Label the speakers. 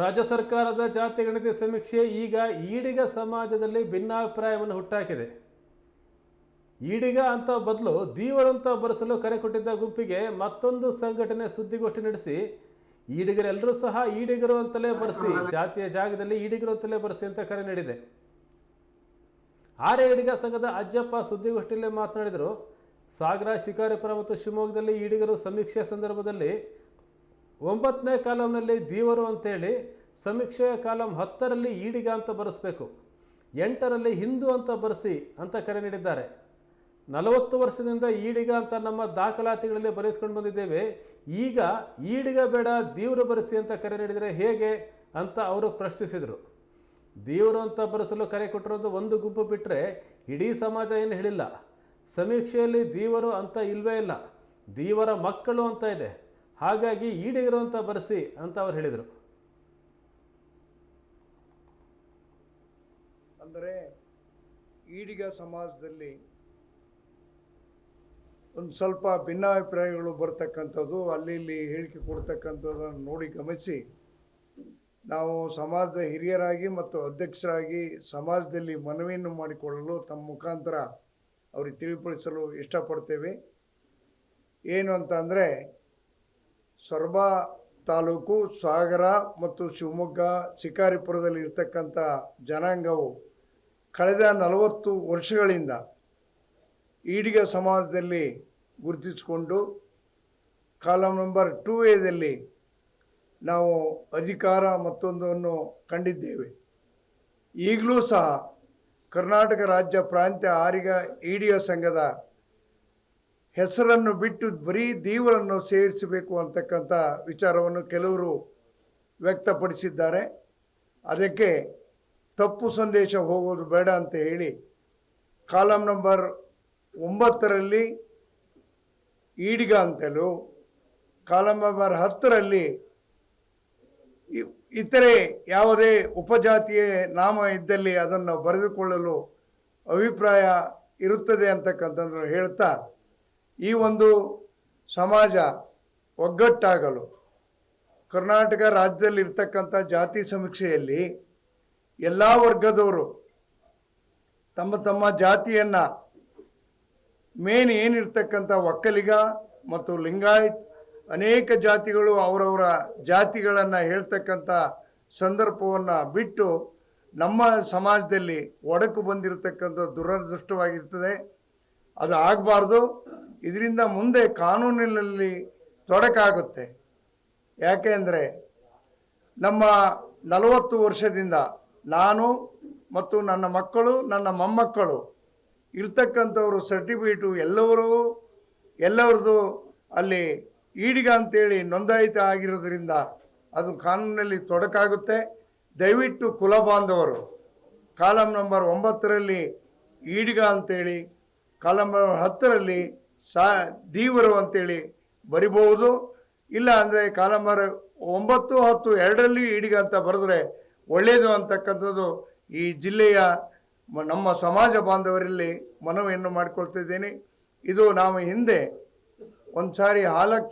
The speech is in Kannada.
Speaker 1: ರಾಜ್ಯ ಸರ್ಕಾರದ ಜಾತಿ ಗಣತಿ ಸಮೀಕ್ಷೆ ಈಗ ಈಡಿಗ ಸಮಾಜದಲ್ಲಿ ಭಿನ್ನಾಭಿಪ್ರಾಯವನ್ನು ಹುಟ್ಟಾಕಿದೆ. ಈಡಿಗ ಅಂತ ಬದಲು ದೀವರಂತ ಬರೆಸಲು ಕರೆ ಕೊಟ್ಟಿದ್ದ ಗುಂಪಿಗೆ ಮತ್ತೊಂದು ಸಂಘಟನೆ ಸುದ್ದಿಗೋಷ್ಠಿ ನಡೆಸಿ, ಈಡಿಗರೆಲ್ಲರೂ ಸಹ ಈಡಿಗರು ಅಂತಲೇ ಬರೆಸಿ, ಜಾತಿಯ ಜಾಗದಲ್ಲಿ ಈಡಿಗರು ಅಂತಲೇ ಬರೆಸಿ ಅಂತ ಕರೆ ನೀಡಿದೆ. ಆರ್ಯ ಈಡಿಗ ಸಂಘದ ಅಜ್ಜಪ್ಪ ಸುದ್ದಿಗೋಷ್ಠಿಯಲ್ಲಿ ಮಾತನಾಡಿದರು, ಸಾಗರ ಶಿಕಾರಿಪುರ ಮತ್ತು ಶಿವಮೊಗ್ಗದಲ್ಲಿ ಈಡಿಗರು ಸಮೀಕ್ಷೆ ಸಂದರ್ಭದಲ್ಲಿ ಒಂಬತ್ತನೇ ಕಾಲಂನಲ್ಲಿ ದೀವರು ಅಂತೇಳಿ ಸಮೀಕ್ಷೆಯ ಕಾಲಂ ಹತ್ತರಲ್ಲಿ ಈಡಿಗ ಅಂತ ಬರೆಸ್ಬೇಕು. ಎಂಟರಲ್ಲಿ ಹಿಂದೂ ಅಂತ ಬರೆಸಿ ಅಂತ ಕರೆ ನೀಡಿದ್ದಾರೆ. ನಲವತ್ತು ವರ್ಷದಿಂದ ಈಡಿಗ ಅಂತ ನಮ್ಮ ದಾಖಲಾತಿಗಳಲ್ಲಿ ಬರೆಸ್ಕೊಂಡು ಬಂದಿದ್ದೇವೆ. ಈಗ ಈಡಿಗ ಬೇಡ, ದೇವರು ಬರೆಸಿ ಅಂತ ಕರೆ ನೀಡಿದರೆ ಹೇಗೆ ಅಂತ ಅವರು ಪ್ರಶ್ನಿಸಿದರು. ದೇವರು ಅಂತ ಬರೆಸಲು ಕರೆ ಕೊಟ್ಟಿರೋದು ಒಂದು ಗುಂಪು ಬಿಟ್ಟರೆ ಇಡೀ ಸಮಾಜ ಏನು ಹೇಳಿಲ್ಲ. ಸಮೀಕ್ಷೆಯಲ್ಲಿ ದೇವರು ಅಂತ ಇಲ್ವೇ ಇಲ್ಲ. ದೇವರ ಮಕ್ಕಳು ಅಂತ ಇದೆ. ಹಾಗಾಗಿ ಈಡಿಗರು ಅಂತ ಬರೆಸಿ ಅಂತ ಅವ್ರು ಹೇಳಿದರು.
Speaker 2: ಅಂದರೆ ಈಡಿಗ ಸಮಾಜದಲ್ಲಿ ಒಂದು ಸ್ವಲ್ಪ ಭಿನ್ನಾಭಿಪ್ರಾಯಗಳು ಬರ್ತಕ್ಕಂಥದ್ದು, ಅಲ್ಲಿ ಇಲ್ಲಿ ಹೇಳಿಕೆ ಕೊಡ್ತಕ್ಕಂಥದ್ದನ್ನು ನೋಡಿ ಗಮನಿಸಿ. ನಾವು ಸಮಾಜದ ಹಿರಿಯರಾಗಿ ಮತ್ತು ಅಧ್ಯಕ್ಷರಾಗಿ ಸಮಾಜದಲ್ಲಿ ಮನವಿಯನ್ನು ಮಾಡಿಕೊಳ್ಳಲು ತಮ್ಮ ಮುಖಾಂತರ ಅವ್ರಿಗೆ ತಿಳಿಪಡಿಸಲು ಇಷ್ಟಪಡ್ತೇವೆ. ಏನು ಅಂತ ಅಂದರೆ ಸೊರಬ ತಾಲೂಕು ಸಾಗರ ಮತ್ತು ಶಿವಮೊಗ್ಗ ಶಿಕಾರಿಪುರದಲ್ಲಿ ಇರತಕ್ಕಂಥ ಜನಾಂಗವು ಕಳೆದ ನಲವತ್ತು ವರ್ಷಗಳಿಂದ ಈಡಿಗ ಸಮಾಜದಲ್ಲಿ ಗುರುತಿಸಿಕೊಂಡು ಕಾಲಂ ನಂಬರ್ ಟೂ ಎದಲ್ಲಿ ನಾವು ಅಧಿಕಾರ ಮತ್ತೊಂದನ್ನು ಕಂಡಿದ್ದೇವೆ. ಈಗಲೂ ಸಹ ಕರ್ನಾಟಕ ರಾಜ್ಯ ಪ್ರಾಂತ್ಯ ಆರಿಗ ಈಡಿಗ ಸಂಘದ ಹೆಸರನ್ನು ಬಿಟ್ಟು ಬರೀ ದೇವರನ್ನು ಸೇರಿಸಬೇಕು ಅಂತಕ್ಕಂಥ ವಿಚಾರವನ್ನು ಕೆಲವರು ವ್ಯಕ್ತಪಡಿಸಿದ್ದಾರೆ. ಅದಕ್ಕೆ ತಪ್ಪು ಸಂದೇಶ ಹೋಗೋದು ಬೇಡ ಅಂತ ಹೇಳಿ ಕಾಲಂ ನಂಬರ್ ಒಂಬತ್ತರಲ್ಲಿ ಈಡಿಗ ಅಂತಲೂ, ಕಾಲಂ ನಂಬರ್ ಹತ್ತರಲ್ಲಿ ಇತರೆ ಯಾವುದೇ ಉಪಜಾತಿಯ ನಾಮ ಇದ್ದಲ್ಲಿ ಅದನ್ನು ಬರೆದುಕೊಳ್ಳಲು ಅಭಿಪ್ರಾಯ ಇರುತ್ತದೆ ಅಂತಕ್ಕಂಥದ್ದನ್ನು ಹೇಳ್ತಾ ಈ ಒಂದು ಸಮಾಜ ಒಗ್ಗಟ್ಟಾಗಲು ಕರ್ನಾಟಕ ರಾಜ್ಯದಲ್ಲಿ ಇರ್ತಕ್ಕಂಥ ಜಾತಿ ಸಮೀಕ್ಷೆಯಲ್ಲಿ ಎಲ್ಲ ವರ್ಗದವರು ತಮ್ಮ ತಮ್ಮ ಜಾತಿಯನ್ನು ಮೇನ್ ಏನಿರ್ತಕ್ಕಂಥ ಒಕ್ಕಲಿಗ ಮತ್ತು ಲಿಂಗಾಯತ್ ಅನೇಕ ಜಾತಿಗಳು ಅವರವರ ಜಾತಿಗಳನ್ನು ಹೇಳ್ತಕ್ಕಂಥ ಸಂದರ್ಭವನ್ನು ಬಿಟ್ಟು ನಮ್ಮ ಸಮಾಜದಲ್ಲಿ ಒಡಕು ಬಂದಿರತಕ್ಕಂಥ ದುರದೃಷ್ಟವಾಗಿರ್ತದೆ. ಅದು ಆಗಬಾರ್ದು. ಇದರಿಂದ ಮುಂದೆ ಕಾನೂನಿನಲ್ಲಿ ತೊಡಕಾಗುತ್ತೆ. ಯಾಕೆಂದರೆ ನಮ್ಮ ನಲವತ್ತು ವರ್ಷದಿಂದ ನಾನು ಮತ್ತು ನನ್ನ ಮಕ್ಕಳು, ನನ್ನ ಮೊಮ್ಮಕ್ಕಳು ಇರ್ತಕ್ಕಂಥವ್ರು ಸರ್ಟಿಫಿಕೇಟು ಎಲ್ಲರೂ ಎಲ್ಲರದು ಅಲ್ಲಿ ಈಡಿಗ ಅಂತೇಳಿ ನೋಂದಾಯಿತ ಆಗಿರೋದ್ರಿಂದ ಅದು ಕಾನೂನಲ್ಲಿ ತೊಡಕಾಗುತ್ತೆ. ದಯವಿಟ್ಟು ಕುಲ ಬಾಂಧವರು, ಕಾಲಂ ನಂಬರ್ ಒಂಬತ್ತರಲ್ಲಿ ಈಡಿಗ ಅಂತೇಳಿ, ಕಾಲಂ ನಂಬರ್ ಹತ್ತರಲ್ಲಿ ಸಾ ದೀವರು ಅಂತೇಳಿ ಬರಿಬಹುದು. ಇಲ್ಲ ಅಂದರೆ ಕಾಲಂಬಾರ ಒಂಬತ್ತು ಹತ್ತು ಎರಡರಲ್ಲಿ ಈಡಿಗ ಅಂತ ಬರೆದ್ರೆ ಒಳ್ಳೆಯದು ಅಂತಕ್ಕಂಥದ್ದು ಈ ಜಿಲ್ಲೆಯ ನಮ್ಮ ಸಮಾಜ ಬಾಂಧವರಲ್ಲಿ ಮನವಿಯನ್ನು ಮಾಡಿಕೊಳ್ತಿದ್ದೇನೆ ಇದು ನಾವು ಹಿಂದೆ ಒಂದು ಸಾರಿ ಹಾಲಕ್ಕಿ